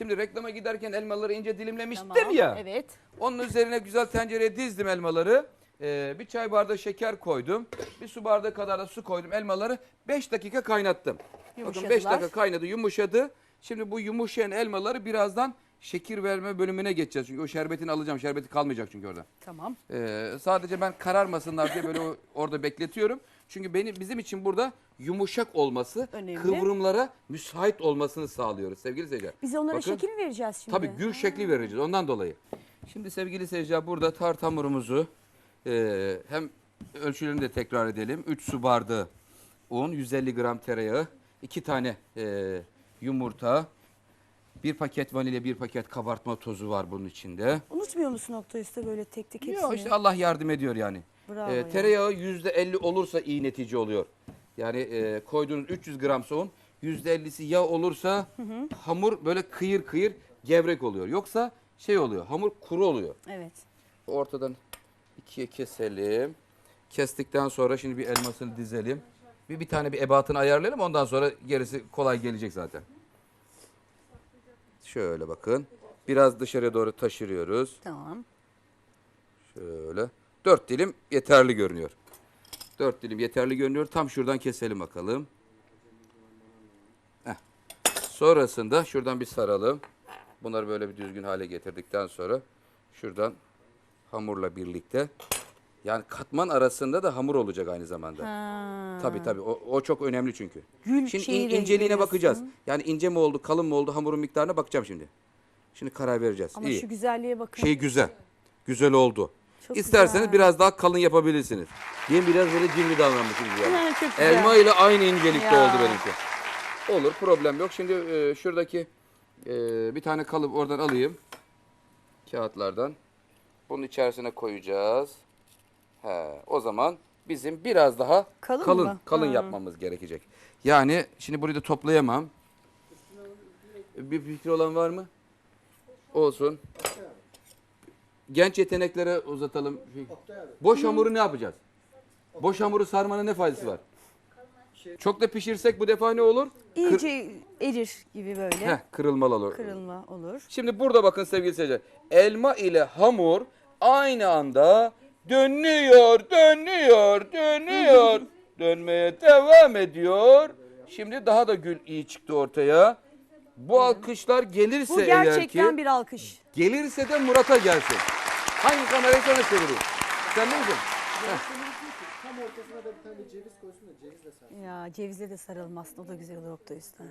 Şimdi reklama giderken elmaları ince dilimlemiştim Tamam. ya. Evet. Onun üzerine güzel tencereye dizdim elmaları. Ee, bir çay bardağı şeker koydum. Bir su bardağı kadar da su koydum. Elmaları 5 dakika kaynattım. Bakın 5 Yumuşadılar. dakika kaynadı, yumuşadı. Şimdi bu yumuşayan elmaları birazdan şekir verme bölümüne geçeceğiz. Çünkü o şerbetini alacağım. Şerbeti kalmayacak çünkü orada. Tamam. Ee, sadece ben kararmasınlar diye böyle o- orada bekletiyorum. Çünkü benim bizim için burada yumuşak olması, Önemli. kıvrımlara müsait olmasını sağlıyoruz sevgili seyirciler. Biz onlara Bakın. şekil mi vereceğiz şimdi? Tabii gül şekli vereceğiz ondan dolayı. Şimdi sevgili seyirciler burada tart hamurumuzu e, hem ölçülerini de tekrar edelim. 3 su bardağı un, 150 gram tereyağı, 2 tane e, yumurta, bir paket vanilya, bir paket kabartma tozu var bunun içinde. Unutmuyor musun nokta üstte böyle tek tek hepsini? Yok işte Allah yardım ediyor yani. Bravo Ee, ya. tereyağı %50 olursa iyi netice oluyor. Yani e, koyduğunuz 300 gram un %50'si yağ olursa hamur böyle kıyır kıyır gevrek oluyor. Yoksa şey oluyor hamur kuru oluyor. Evet. Ortadan ikiye keselim. Kestikten sonra şimdi bir elmasını dizelim. Bir, bir tane bir ebatını ayarlayalım ondan sonra gerisi kolay gelecek zaten. Şöyle bakın. Biraz dışarıya doğru taşırıyoruz. Tamam. Şöyle. Dört dilim yeterli görünüyor. Dört dilim yeterli görünüyor. Tam şuradan keselim bakalım. Heh. Sonrasında şuradan bir saralım. Bunları böyle bir düzgün hale getirdikten sonra şuradan hamurla birlikte yani katman arasında da hamur olacak aynı zamanda. Ha. Tabii tabii o, o çok önemli çünkü. Gül Şimdi in- inceliğine veriyorsun. bakacağız. Yani ince mi oldu, kalın mı oldu, hamurun miktarına bakacağım şimdi. Şimdi karar vereceğiz. Ama İyi. şu güzelliğe bakın. Şey güzel. Güzel oldu. Çok İsterseniz güzel. biraz daha kalın yapabilirsiniz. Diye biraz böyle cimri davranmışsınız yani. Çok güzel. Elma ile aynı incelikte Ya. oldu benimki. Olur problem yok. Şimdi e, şuradaki e, bir tane kalıp oradan alayım. Kağıtlardan. Bunun içerisine koyacağız. He, o zaman bizim biraz daha Kalın kalın mı? kalın Ha. yapmamız gerekecek. Yani şimdi burayı da toplayamam. Bir fikri olan var mı? Olsun. Genç yeteneklere uzatalım. Boş hamuru ne yapacağız? Boş hamuru sarmanın ne faydası var? Çok da pişirsek bu defa ne olur? İyice erir gibi böyle. Heh, kırılmalı olur. Kırılma olur. Şimdi burada bakın sevgili seyirciler. Elma ile hamur aynı anda dönüyor, dönüyor, dönüyor. Dönmeye devam ediyor. Şimdi daha da gül iyi çıktı ortaya. Bu alkışlar gelirse Bu eğer gerçekten ki, bir alkış. gelirse de Murat'a gelsin. Hangi kamerayı sana çevireyim? Sen ne misin? Tam ortasına da bir tane ceviz koysun da ceviz de sar. Ya cevizle de sarılmaz. O da güzel olur nokta üstte.